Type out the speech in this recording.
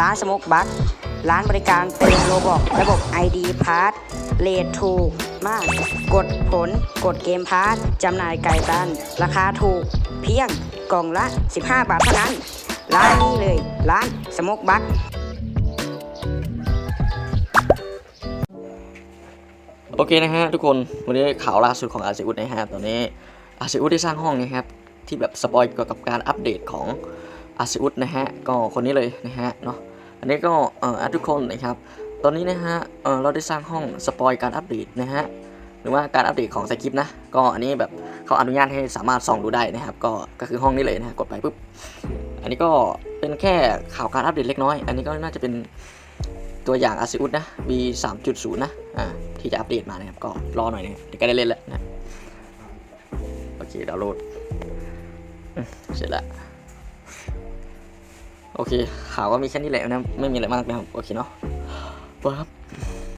ร้านสมุกบัคร้านบริการเติมโลบอกระบบ ID พาร์ทเลทถูกมาก กดผล กดเกมพาร์ทจำหน่ายไก่ตัน ราคาถูก เพียงกล่องละ 15 บาทเท่านั้น ร้านนี้เลย ร้านสมุกบัคโอเคนะฮะทุกคน วันนี้ข่าวล่าสุดของอาซิอุสนะฮะตอนนี้อาซิอุสได้สร้างห้องนะครับ ที่แบบสปอยเกี่ยวกับการอัปเดตของ อาซิอุสนะฮะก็คนนี้เลยนะฮะเนาะอันนี้ก็เอ่อทุกคนนะครับตอนนี้นะฮะเอ่อเราได้สร้างห้องสปอยการอัปเดตนะฮะหรือว่าการอัปเดตของสคริปต์นะก็อันนี้แบบเขาอนุญาตให้สามารถส่องดูได้นะครับ ก็ก็คือห้องนี้เลยนะฮะกดไปปุ๊บอันนี้ก็เป็นแค่ข่าวการอัปเดตเล็กน้อย อันนี้ก็น่าจะเป็นตัวอย่างอาซิอุสนะ V 3.0 นะอ่าที่จะอัปเดตมานะครับ ก็รอหน่อยนะเดี๋ยวก็ได้เล่นแล้วนะ โอเคดาวน์โหลดเสร็จแล้ว โอเคข่าวก็มีแค่นี้แหละนะ ไม่มีอะไรมากนะครับ โอเคเนาะปั๊บ